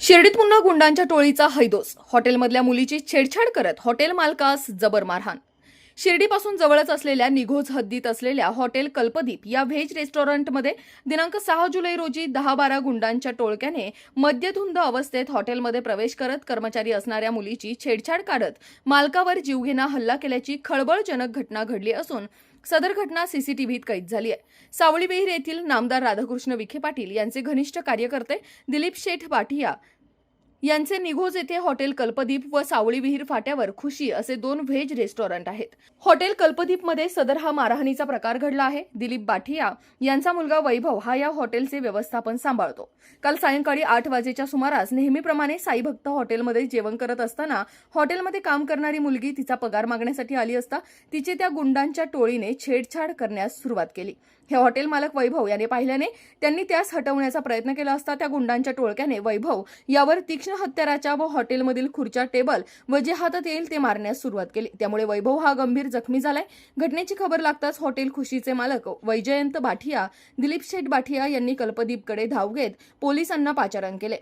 शिर्डीत पुन्हा गुंडांच्या टोळीचा हैदोस. हॉटेलमधल्या मुलीची छेडछाड करत हॉटेल मालकास जबर मारहाण. शिर्डीपासून जवळच असलेल्या निघोज हद्दीत असलेल्या हॉटेल कल्पदीप या व्हेज रेस्टॉरंटमध्ये दिनांक सहा जुलै रोजी दहा बारा गुंडांच्या टोळक्याने मद्यधुंद अवस्थेत हॉटेलमध्ये प्रवेश करत कर्मचारी असणाऱ्या मुलीची छेडछाड काढत मालकावर जीवघेणा हल्ला केल्याची खळबळजनक घटना घडली असून सदर घटना सीसीटीव्हीत कैद झाली आहे. सावळी विहीर येथील नामदार राधाकृष्ण विखे पाटील यांचे घनिष्ठ कार्यकर्ते दिलीप शेठ पाठिया यांचे निघोज येथे हॉटेल कल्पदीप व सावळी विहीर फाट्यावर खुशी असे दोन व्हेज रेस्टॉरंट आहेत. हॉटेल कल्पदीपमध्ये सदर हा मारहाणीचा प्रकार घडला आहे. दिलीप बाठिया यांचा मुलगा वैभव हा या हॉटेलचे व्यवस्थापन सांभाळतो. काल सायंकाळी आठ वाजेच्या सुमारास नेहमीप्रमाणे साईभक्त हॉटेलमध्ये जेवण करत असताना हॉटेलमध्ये काम करणारी मुलगी तिचा पगार मागण्यासाठी आली असता तिचे त्या गुंडांच्या टोळीने छेडछाड करण्यास सुरुवात केली. हे हॉटेल मालक वैभव याने पाहिल्याने त्यांनी त्यास हटवण्याचा प्रयत्न केला असता त्या गुंडांच्या टोळक्याने वैभव यावर तीक्ष्ण हत्याराच्या व हॉटेलमधील खुर्च्या टेबल व जे हातात येईल ते मारण्यास सुरुवात केली. त्यामुळे वैभव हा गंभीर जखमी झालाय. घटनेची खबर लागताच हॉटेल खुशीचे मालक वैजयंत बाठिया दिलीप शेठ बाठिया यांनी कल्पदीपकडे धाव घेत पोलिसांना पाचारण केले.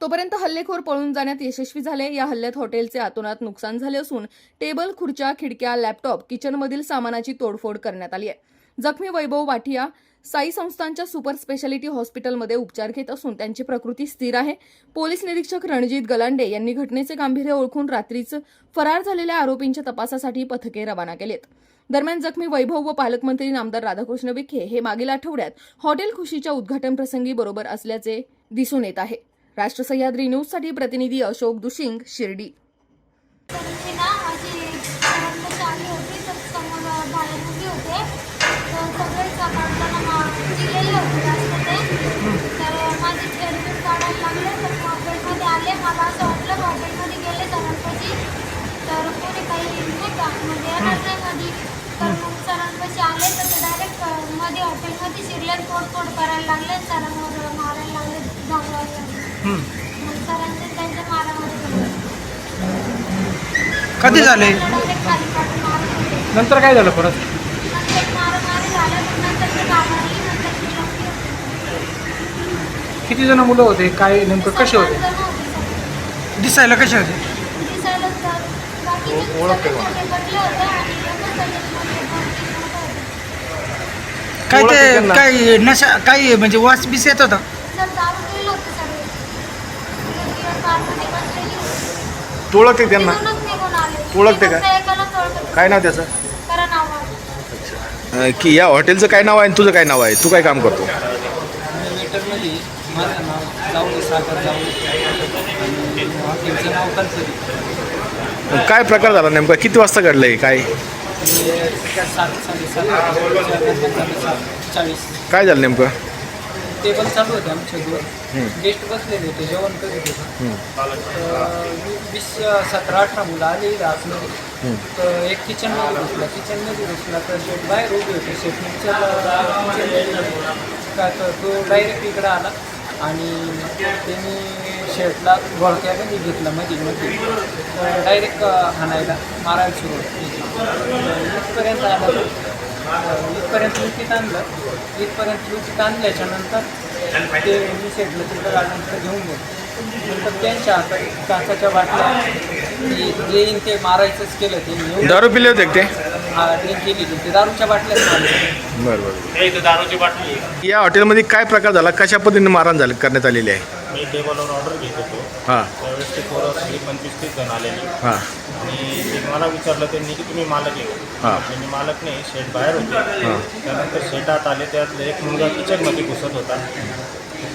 तोपर्यंत हल्लेखोर पळून जाण्यात यशस्वी झाले. या हल्ल्यात हॉटेलचे आतोनात नुकसान झाले असून टेबल खुर्च्या खिडक्या लॅपटॉप किचनमधील सामानाची तोडफोड करण्यात आली आहे. जखमी वैभव वाठिया साई संस्थांच्या सुपर स्पेशालिटी हॉस्पिटलमध्ये उपचार घेत असून त्यांची प्रकृती स्थिर आहे. पोलीस निरीक्षक रणजित गलांडे यांनी घटनेचे गांभीर्य ओळखून रात्रीच फरार झालेल्या आरोपींच्या तपासासाठी पथके रवाना केलेत. दरम्यान जखमी वैभव व पालकमंत्री नामदार राधाकृष्ण विखे हे मागील आठवड्यात हॉटेल खुशीच्या उद्घाटन प्रसंगी बरोबर असल्याचे दिसून येत आहे. राष्ट्र सह्याद्री न्यूजसाठी प्रतिनिधी अशोक दुशिंग शिर्डी तर मी ना अशी करंट आली होती तर समोर बाहेर उभी होते तर सगळे सापडताना मा- चिडलेले होते जास्त ते तर माझी चेडबीड काढायला लागले. तर आले. मला असं वाटलं हॉटेलमध्ये गेले सरांपाशी तर कोणी काही नाही का? म्हणजे येणार नाही मध्ये तर मग सरांपाशी आले. तर ते डायरेक्टमध्ये हॉटेलमध्ये शिरले. करायला लागले. सरांवर मारायला लागले धावायला लागले मग सरांचे त्यांच्या मारामारी केली. कधी झाले. नंतर काय झालं परत नंतर मारामारी झालं मग नंतर मी घाबरली नंतर मी लपली. किती जण मुलं होते? काय नेमकं कसे होते. दिसायला कसे होते. काय ते काय नशा काय म्हणजे वास बीस येत होता? सर दारू पिले होते सगळे. एक दिवस आतमध्ये बसलेली होती. तू ओळखते त्यांना? ओळखते का? काय नाव त्याचं. अं, की या हॉटेलचं काय नाव आहे आणि तुझं काय नाव आहे? तू काय काम करतो? मी वेटरमध्ये माझं नाव सागर आणि हॉटेलचं नाव कल्परी काय प्रकार झाला नेमका? किती वाजता घडलं आहे काय सात साडेसात दरम्यान झालं सात चाळीस. काय झालं नेमकं? टेबल चालू होते आमच्या दोन गेस्ट बसलेले होते जेवण करीत होते. तर वीस सतरा अठरा मुलं आले आतमध्ये. तर एक किचनमध्ये घुसला किचनमध्ये घुसला तर शेट बाहेर उभे होते. शेट किचन का तर तो डायरेक्ट इकडं आला. आणि त्यांनी शेटला घोळक्यामध्ये घेतला मध्ये मध्ये तर डायरेक्ट हाणायला मारायला सुरुवात केली. इथपर्यंत आला तो. इथपर्यंत लुकीत आणलं. इथपर्यंत लुकीत आणल्याच्या नंतर ते मी शेटलं तिथं गाडीनंतर घेऊन गेलो. नंतर त्यांच्या हातात काचाच्या बाटल्या येईन ते मारायचंच केलं. ते दारू पिले होते ते? ड्रिंक केली दारूच्या बरं बरं. या हॉटेलमध्ये काय प्रकार झाला? कशा पद्धतीने मारहाण झाली करण्यात आलेली आहे? मी टेबलवर ऑर्डर घेत होतो. हां. त्यावेळेस ते पोरं सगळी पंचवीस तीस जण आलेली. हां. आणि ते मला विचारलं त्यांनी की तुम्ही मालक आहे हां. त्यांनी मालक नाही शेट बाहेर होते. त्यानंतर शेट आत आले त्यातले एक मुलगा किचनमध्ये घुसत होता.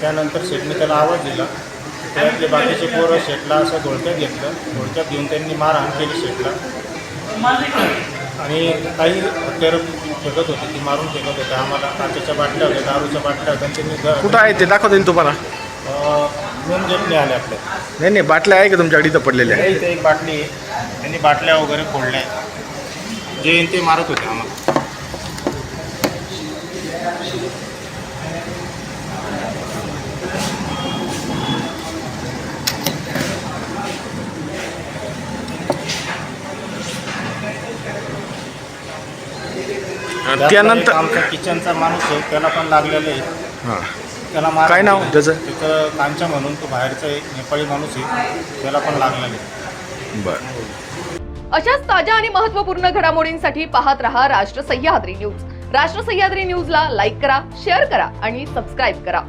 त्यानंतर शेटने त्याला आवाज दिला. त्यातले बाकीचे पोरं शेटला असं घोळक्यात घेतलं. घोळक्यात घेऊन त्यांनी मारहाण केली शेटला. आणि काही हत्यारं फेकत होते ती मारून फेकत होते. आम्हाला काचेच्या बाटल्या होत्या दारूच्या बाटल्या होत्या त्यांनी कुठं आहे ते? दाखवता येईल तुम्हाला. मेन गेटने आले आपल्या नाही नाही बाटल्या आहे का तुमच्याकडे इथं पडलेल्या? इथे एक बाटली आहे. त्यांनी बाटल्या वगैरे फोडल्या. जे ते मारत होते आम्हाला. त्यानंतर आमचा किचनचा माणूस आहे त्याला पण लागलेलं आहे. हां. त्याला मार काय नाव त्याचं? त्याचं कांचा म्हणून तो बाहेरचा एक नेपाळी माणूस आहे त्याला पण लागलेलं आहे. बरं. अशाच ताज्या आणि महत्त्वपूर्ण घडामोडींसाठी पाहत रहा राष्ट्र सह्याद्री न्यूज. राष्ट्र सह्याद्री न्यूजला लाईक करा शेअर करा आणि सबस्क्राईब करा.